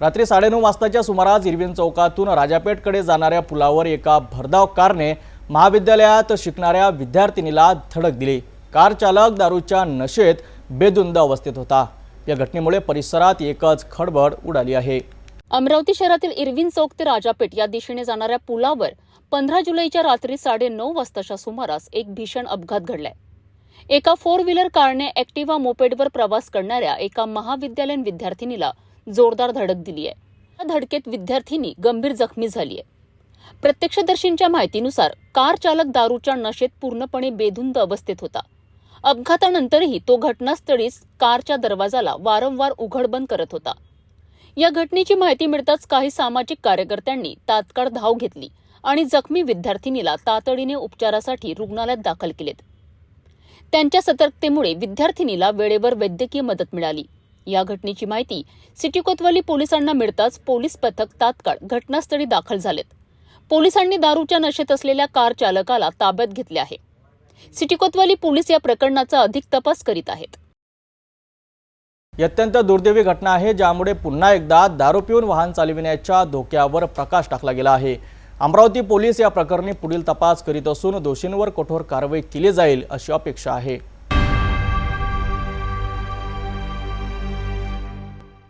रात्री साडेनऊ वाजताच्या सुमारास इरविन चौकातून राजापेठकडे जाणाऱ्या पुलावर एका भरधाव कारने महाविद्यालयात शिकणाऱ्या विद्यार्थिनीला धडक दिली. कार चालक दारूच्या नशेत बेदुंद अवस्थेत होता. या घटनेमुळे परिसरात एकच खडबड उडाली आहे. अमरावती शहरातील इरविन चौक ते राजापेठ या दिशेने जाणाऱ्या पुलावर पंधरा जुलैच्या रात्री साडे नऊ वाजताच्या सुमारास एक भीषण अपघात घडलाय. एका फोर व्हीलर कारने ऍक्टिव्हा मोपेडवर प्रवास करणाऱ्या एका महाविद्यालयीन विद्यार्थिनीला जोरदार धडक दिली आहे. या धडकेत विद्यार्थिनी गंभीर जखमी झाली आहे. प्रत्यक्षदर्शींच्या माहितीनुसार कार चालक दारूच्या नशेत पूर्णपणे बेधुंद अवस्थेत होता. अपघातानंतरही तो घटनास्थळीच कारच्या दरवाजाला वारंवार उघड बंद करत होता. या घटनेची माहिती मिळताच काही सामाजिक कार्यकर्त्यांनी तात्काळ धाव घेतली आणि जखमी विद्यार्थिनीला तातडीने उपचारासाठी रुग्णालयात दाखल केलेत. त्यांच्या सतर्कतेमुळे विद्यार्थिनीला वेळेवर वैद्यकीय मदत मिळाली. या घटनेची माहिती सिटी कोतवाली पोलिसांना मिळताच पोलीस पथक तात्काळ घटनास्थळी दाखल झालेत. पोलिसांनी दारूच्या नशेत असलेल्या कार चालकाला ताब्यात घेतले आहे. सिटी कोतवाली पोलीस या प्रकरणाचा अधिक तपास करीत आहेत. ही अत्यंत दुर्दैवी घटना आहे ज्यामुळे पुन्हा एकदा दारू पिऊन वाहन चालविण्याच्या धोक्यावर प्रकाश टाकला गेला आहे. अमरावती पोलीस या प्रकरणी पुढील तपास करीत असून दोषींवर कठोर कारवाई केली जाईल अशी अपेक्षा आहे.